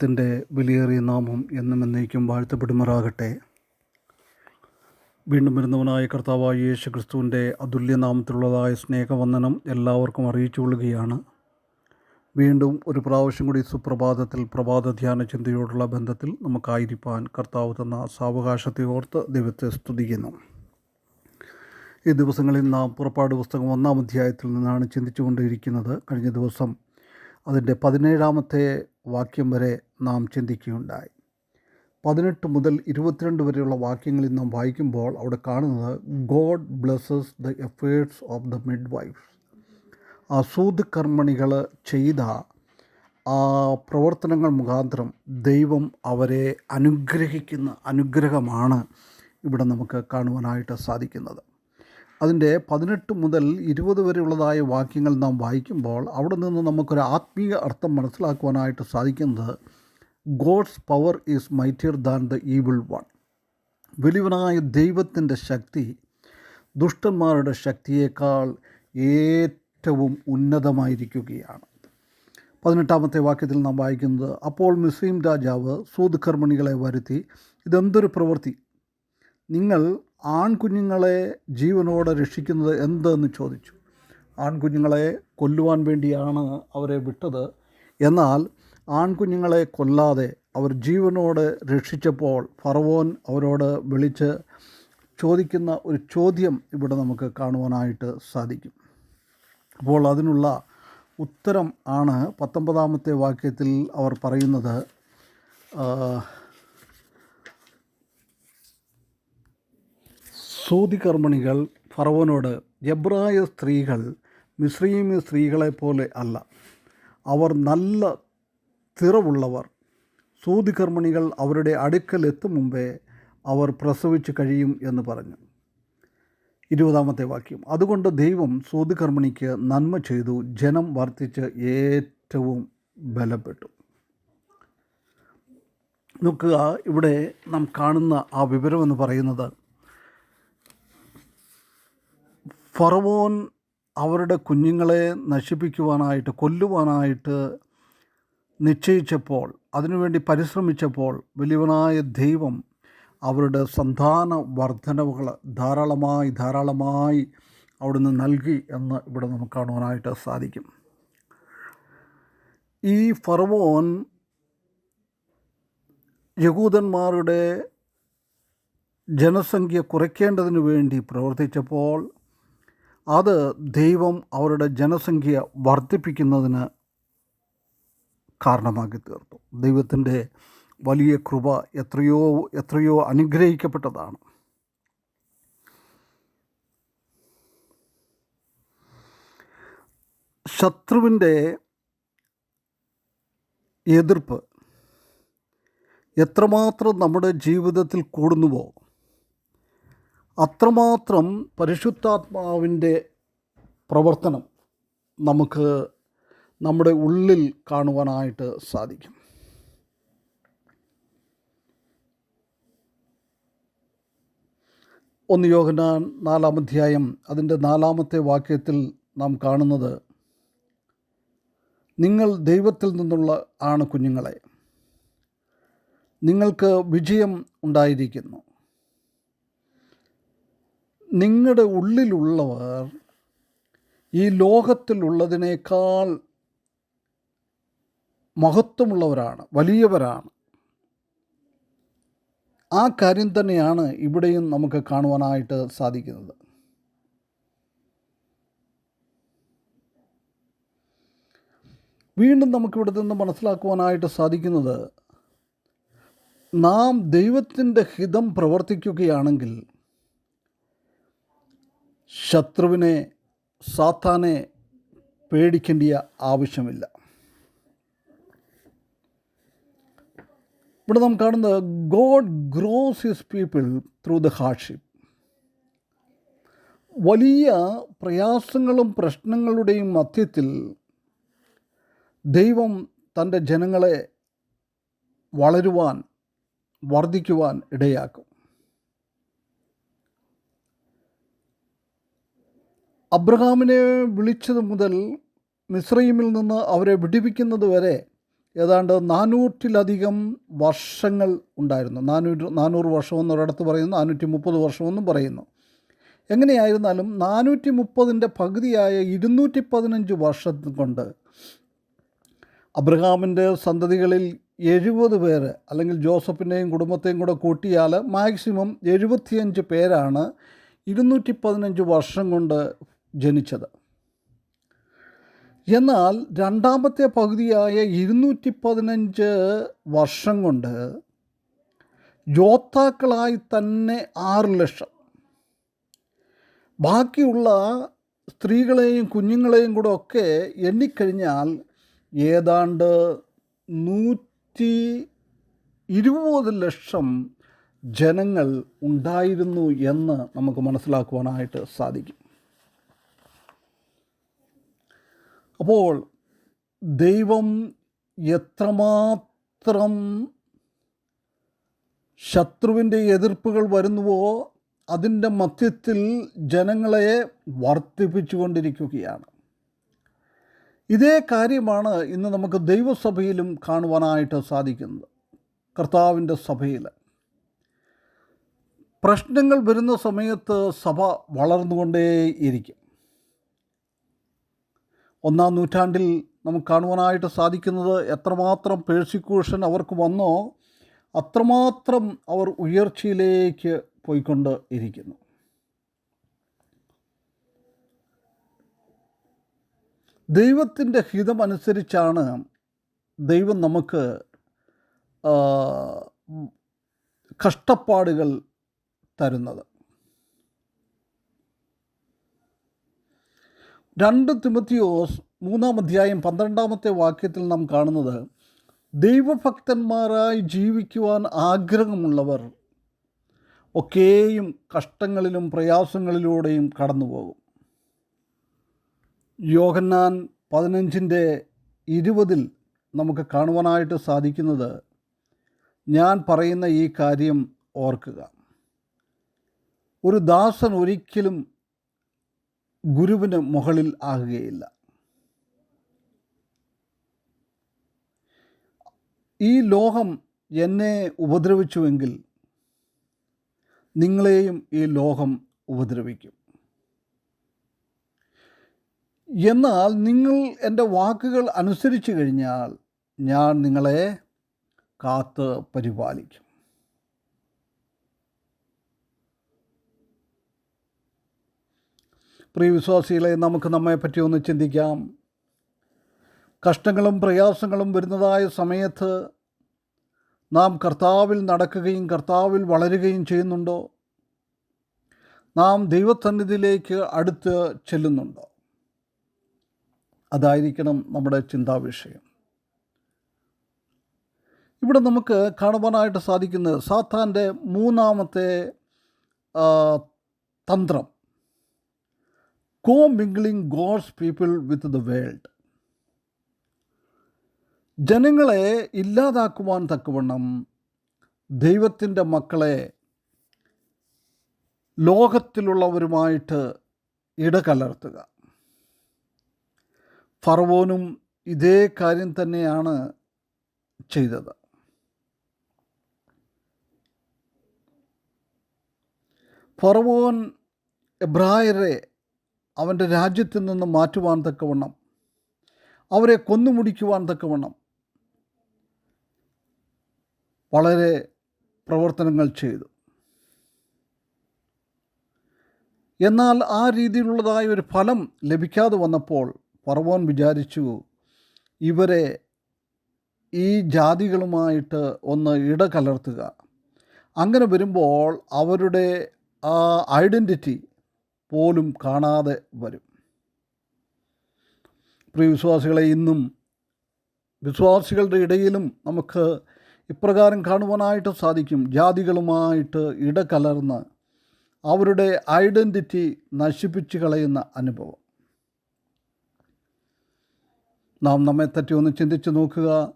ദൈവത്തിന്റെ വിലയേറിയ നാമം എന്നും എന്നേക്കും വാഴ്ത്തപ്പെടുമാറാകട്ടെ. വീണ്ടും വരുന്നവനായ കർത്താവായ യേശു ക്രിസ്തുവിന്റെ അതുല്യ നാമത്തിലുള്ളതായ സ്നേഹവന്ദനം എല്ലാവർക്കും അറിയിച്ചു കൊള്ളുകയാണ്. വീണ്ടും ഒരു പ്രാവശ്യം കൂടി സുപ്രഭാതത്തിൽ പ്രഭാത ധ്യാന ചിന്തയോടുള്ള ബന്ധത്തിൽ നമുക്കായിരിക്കാൻ കർത്താവ് തന്ന സാവകാശത്തെ ഓർത്ത് ദൈവത്തെ സ്തുതിക്കുന്നു. ഈ ദിവസങ്ങളിൽ നാം പുറപ്പാട് പുസ്തകം ഒന്നാം അധ്യായത്തിൽ നിന്നാണ് ചിന്തിച്ചുകൊണ്ടിരിക്കുന്നത് കഴിഞ്ഞ ദിവസം അതിന്റെ പതിനേഴാമത്തെ വാക്യം വരെ നാം ചിന്തിക്കുകയുണ്ടായി. പതിനെട്ട് മുതൽ ഇരുപത്തിരണ്ട് വരെയുള്ള വാക്യങ്ങളിൽ നാം വായിക്കുമ്പോൾ അവിടെ കാണുന്നത് God blesses the efforts of the midwives ആ സൂത് കർമ്മണികൾ ചെയ്ത ആ പ്രവർത്തനങ്ങൾ മുഖാന്തരം ദൈവം അവരെ അനുഗ്രഹിക്കുന്ന അനുഗ്രഹമാണ് ഇവിടെ നമുക്ക് കാണുവാനായിട്ട് സാധിക്കുന്നത്. അതിന്റെ പതിനെട്ട് മുതൽ ഇരുപത് വരെയുള്ളതായ വാക്യങ്ങൾ നാം വായിക്കുമ്പോൾ അവിടെ നിന്ന് നമുക്കൊരു ആത്മീയ അർത്ഥം മനസ്സിലാക്കുവാനായിട്ട് സാധിക്കുന്നത് God's power is mightier than the evil one വലിയവനായ ദൈവത്തിന്റെ ശക്തി ദുഷ്ടന്മാരുടെ ശക്തിയേക്കാൾ ഏറ്റവും ഉന്നതമായിരിക്കുകയാണ്. പതിനെട്ടാമത്തെ വാക്യത്തിൽ നാം വായിക്കുന്നത് അപ്പോൾ മുസ്ലിം രാജാവ് സൂദ്കർമ്മിണികളെ വരുത്തി ഇതെന്തൊരു പ്രവൃത്തി? നിങ്ങൾ ആൺകുഞ്ഞുങ്ങളെ ജീവനോടെ രക്ഷിക്കുന്നത് എന്തെന്ന് ചോദിച്ചു. ആൺകുഞ്ഞുങ്ങളെ കൊല്ലുവാൻ വേണ്ടിയാണ് അവരെ വിട്ടത്. എന്നാൽ ആൺകുഞ്ഞുങ്ങളെ കൊല്ലാതെ അവർ ജീവനോടെ രക്ഷിച്ചപ്പോൾ ഫറവോൻ അവരോട് വിളിച്ച് ചോദിക്കുന്ന ഒരു ചോദ്യം ഇവിടെ നമുക്ക് കാണുവാനായിട്ട് സാധിക്കും. അപ്പോൾ അതിനുള്ള ഉത്തരം ആണ് പത്തൊമ്പതാമത്തെ വാക്യത്തിൽ അവർ പറയുന്നത് ആ, സൂതികർമ്മിണികൾ ഫറവോനോട് എബ്രായ സ്ത്രീകൾ മിശ്രീമി സ്ത്രീകളെ പോലെ അല്ല. അവർ നല്ല തിറവുള്ളവർ. സൂതി കർമ്മിണികൾ അവരുടെ അടുക്കൽ എത്തും മുമ്പേ അവർ പ്രസവിച്ചു കഴിയും എന്ന് പറഞ്ഞു. ഇരുപതാമത്തെ വാക്യം. അതുകൊണ്ട് ദൈവം സൂതികർമ്മിണിക്ക് നന്മ ചെയ്തു ജനം വർദ്ധിച്ച് ഏറ്റവും ബലപ്പെട്ടു. നോക്കുക ഇവിടെ നാം കാണുന്ന ആ വിവരമെന്ന് പറയുന്നത് ഫറവോൻ അവരുടെ കുഞ്ഞുങ്ങളെ നശിപ്പിക്കുവാനായിട്ട് കൊല്ലുവാനായിട്ട് നിശ്ചയിച്ചപ്പോൾ അതിനുവേണ്ടി പരിശ്രമിച്ചപ്പോൾ വലിയവനായ ദൈവം അവരുടെ സന്താന വർധനവുകൾ ധാരാളമായി ധാരാളമായി അവിടുന്ന് നൽകി എന്ന് ഇവിടെ നമുക്ക് കാണുവാനായിട്ട് സാധിക്കും. ഈ ഫറവോൻ യഹൂദന്മാരുടെ ജനസംഖ്യ കുറയ്ക്കേണ്ടതിന് വേണ്ടി പ്രവർത്തിച്ചപ്പോൾ അത് ദൈവം അവരുടെ ജനസംഖ്യ വർദ്ധിപ്പിക്കുന്നതിന് കാരണമാക്കി തീർത്തു ദൈവത്തിന്റെ വലിയ കൃപ എത്രയോ എത്രയോ അനുഗ്രഹിക്കപ്പെട്ടതാണ്. ശത്രുവിന്റെ എതിർപ്പ് എത്രമാത്രം നമ്മുടെ ജീവിതത്തിൽ കൂടുന്നുവോ അത്രമാത്രം പരിശുദ്ധാത്മാവിന്റെ പ്രവർത്തനം നമുക്ക് നമ്മുടെ ഉള്ളിൽ കാണുവാനായിട്ട് സാധിക്കും. ഒന്ന് യോഗന നാലാം അധ്യായം അതിന്റെ നാലാമത്തെ വാക്യത്തിൽ നാം കാണുന്നത് നിങ്ങൾ ദൈവത്തിൽ നിന്നുള്ള ആണ് കുഞ്ഞുങ്ങളെ നിങ്ങൾക്ക് വിജയം ഉണ്ടായിരിക്കുന്നു. നിങ്ങളുടെ ഉള്ളിലുള്ളവർ ഈ ലോകത്തിലുള്ളതിനേക്കാൾ മഹത്വമുള്ളവരാണ് വലിയവരാണ്. ആ കാര്യം തന്നെയാണ് ഇവിടെയും നമുക്ക് കാണുവാനായിട്ട് സാധിക്കുന്നത്. വീണ്ടും നമുക്കിവിടെ നിന്ന് മനസ്സിലാക്കുവാനായിട്ട് സാധിക്കുന്നത് നാം ദൈവത്തിന്റെ ഹിതം പ്രവർത്തിക്കുകയാണെങ്കിൽ ശത്രുവിനെ സാത്താനെ പേടിക്കേണ്ടിയ ആവശ്യമില്ല. ഇവിടെ നാം കാണുന്നത് God grows his people through the hardship വലിയ പ്രയാസങ്ങളും പ്രശ്നങ്ങളുടെയും മധ്യത്തിൽ ദൈവം തന്റെ ജനങ്ങളെ വളരുവാൻ വർദ്ധിക്കുവാൻ ഇടയാക്കും. അബ്രഹാമിനെ വിളിച്ചത് മുതൽ മിസ്രൈമിൽ നിന്ന് അവരെ വിടിവിക്കുന്നത് വരെ ഏതാണ്ട് നാനൂറ്റിലധികം വർഷങ്ങൾ ഉണ്ടായിരുന്നു. നാനൂറ് നാനൂറ് വർഷമെന്ന് ഒരിടത്ത് പറയുന്നു നാനൂറ്റി മുപ്പത് വർഷമെന്നും പറയുന്നു. എങ്ങനെയായിരുന്നാലും നാനൂറ്റി മുപ്പതിന്റെ പകുതിയായ ഇരുന്നൂറ്റി പതിനഞ്ച് വർഷം കൊണ്ട് അബ്രഹാമിന്റെ സന്തതികളിൽ എഴുപത് പേര് അല്ലെങ്കിൽ ജോസഫിന്റെയും കുടുംബത്തെയും കൂടെ കൂട്ടിയാൽ മാക്സിമം എഴുപത്തിയഞ്ച് പേരാണ് ഇരുന്നൂറ്റി പതിനഞ്ച് വർഷം കൊണ്ട് ജനിച്ചത്. എന്നാൽ രണ്ടാമത്തെ പകുതിയായ ഇരുന്നൂറ്റി പതിനഞ്ച് വർഷം കൊണ്ട് യോദ്ധാക്കളായി തന്നെ ആറ് ലക്ഷം. ബാക്കിയുള്ള സ്ത്രീകളെയും കുഞ്ഞുങ്ങളെയും കൂടെ ഒക്കെ എണ്ണിക്കഴിഞ്ഞാൽ ഏതാണ്ട് നൂറ്റി ഇരുപത് ലക്ഷം ജനങ്ങൾ ഉണ്ടായിരുന്നു എന്ന് നമുക്ക് മനസ്സിലാക്കുവാനായിട്ട് സാധിക്കും. അപ്പോൾ ദൈവം എത്രമാത്രം ശത്രുവിന്റെ എതിർപ്പുകൾ വരുന്നുവോ അതിന്റെ മധ്യത്തിൽ ജനങ്ങളെ വർദ്ധിപ്പിച്ചുകൊണ്ടിരിക്കുകയാണ്. ഇതേ കാര്യമാണ് ഇന്ന് നമുക്ക് ദൈവസഭയിലും കാണുവാനായിട്ട് സാധിക്കുന്നത്. കർത്താവിന്റെ സഭയിൽ. പ്രശ്നങ്ങൾ വരുന്ന സമയത്ത് സഭ വളർന്നുകൊണ്ടേയിരിക്കും. ഒന്നാം നൂറ്റാണ്ടിൽ നമുക്ക് കാണുവാനായിട്ട് സാധിക്കുന്നത് എത്രമാത്രം പേഴ്സിക്യൂഷൻ അവർക്ക് വന്നോ അത്രമാത്രം അവർ ഉയർച്ചയിലേക്ക് പോയിക്കൊണ്ട് ഇരിക്കുന്നു. ദൈവത്തിന്റെ ഹിതമനുസരിച്ചാണ് ദൈവം നമുക്ക് കഷ്ടപ്പാടുകൾ തരുന്നത്. രണ്ട് തിമത്തിയോസ് മൂന്നാം അധ്യായം പന്ത്രണ്ടാമത്തെ വാക്യത്തിൽ നാം കാണുന്നത് ദൈവഭക്തന്മാരായി ജീവിക്കുവാൻ ആഗ്രഹമുള്ളവർ ഒക്കെയും കഷ്ടങ്ങളിലും പ്രയാസങ്ങളിലൂടെയും കടന്നു പോകും യോഹന്നാൻ പതിനഞ്ചിന്റെ ഇരുപതിൽ നമുക്ക് കാണുവാനായിട്ട് സാധിക്കുന്നത് ഞാൻ പറയുന്ന ഈ കാര്യം ഓർക്കുക. ഒരു ദാസൻ ഒരിക്കലും ഗുരുവിന് മുകളിൽ ആകുകയില്ല. ഈ ലോകം എന്നെ ഉപദ്രവിച്ചുവെങ്കിൽ നിങ്ങളെയും ഈ ലോകം ഉപദ്രവിക്കും. എന്നാൽ നിങ്ങൾ എന്റെ വാക്കുകൾ അനുസരിച്ചു കഴിഞ്ഞാൽ ഞാൻ നിങ്ങളെ കാത്ത് പരിപാലിക്കും. പ്രിയ വിശ്വാസികളെ നമുക്ക് നമ്മെപ്പറ്റി ഒന്ന് ചിന്തിക്കാം. കഷ്ടങ്ങളും പ്രയാസങ്ങളും വരുന്നതായ സമയത്ത് നാം കർത്താവിൽ നടക്കുകയും കർത്താവിൽ വളരുകയും ചെയ്യുന്നുണ്ടോ? നാം ദൈവസന്നിധിയിലേക്ക് അടുത്ത് ചെല്ലുന്നുണ്ടോ? അതായിരിക്കണം നമ്മുടെ ചിന്താവിഷയം. ഇവിടെ നമുക്ക് കാണുവാനായിട്ട് സാധിക്കുന്നത് സാത്താന്റെ മൂന്നാമത്തെ തന്ത്രം. Mingling God's people with the world ജനങ്ങളെ ഇല്ലാതാക്കുവാൻ തക്കവണ്ണം ദൈവത്തിന്റെ മക്കളെ ലോകത്തിലുള്ളവരുമായിട്ട് ഇടകലർത്തുക. ഫറവോനും ഇതേ കാര്യം തന്നെയാണ് ചെയ്തത്. ഫറവോൻ എബ്രായരെ അവന്റെ രാജ്യത്തിൽ നിന്ന് മാറ്റുവാൻ തക്കവണ്ണം അവരെ കൊന്നുമുടിക്കുവാൻ തക്കവണ്ണം. വളരെ പ്രവർത്തനങ്ങൾ ചെയ്തു. എന്നാൽ ആ രീതിയിലുള്ളതായ ഒരു ഫലം ലഭിക്കാതെ വന്നപ്പോൾ പറവോൻ വിചാരിച്ചു ഇവരെ ഈ ജാതികളുമായിട്ട് ഒന്ന് ഇടകലർത്തുക. അങ്ങനെ വരുമ്പോൾ അവരുടെ ഐഡന്റിറ്റി പോലും കാണാതെ വരും. പ്രിയ വിശ്വാസികളെ ഇന്നും വിശ്വാസികളുടെ ഇടയിലും നമുക്ക് ഇപ്രകാരം കാണുവാനായിട്ട് സാധിക്കും. ജാതികളുമായിട്ട് ഇടകലർന്ന് അവരുടെ ഐഡന്റിറ്റി നശിപ്പിച്ച് കളയുന്ന അനുഭവം. നാം നമ്മെ തറ്റി ഒന്ന് ചിന്തിച്ച് നോക്കുക.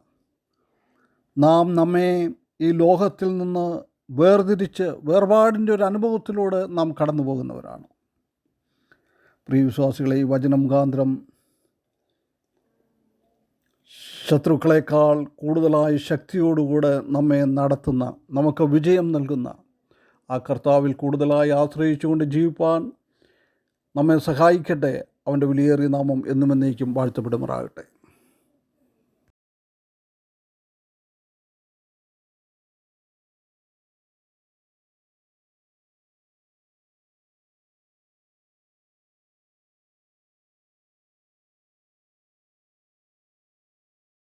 നാം നമ്മെ ഈ ലോകത്തിൽ നിന്ന് വേർതിരിച്ച് വേർപാടിന്റെ ഒരു അനുഭവത്തിലൂടെ നാം കടന്നു പോകുന്നവരാണ് പ്രിയ വിശ്വാസികളെ ഈ വചനം മുഖാന്തരം ശത്രുക്കളെക്കാൾ കൂടുതലായി ശക്തിയോടുകൂടെ നമ്മെ നടത്തുന്ന നമുക്ക് വിജയം നൽകുന്ന ആ കർത്താവിൽ കൂടുതലായി ആശ്രയിച്ചുകൊണ്ട് ജീവിപ്പാൻ നമ്മെ സഹായിക്കട്ടെ. അവന്റെ വിലയേറിയ നാമം എന്നും എന്നേക്കും വാഴ്ത്തപ്പെടുമാറാകട്ടെ.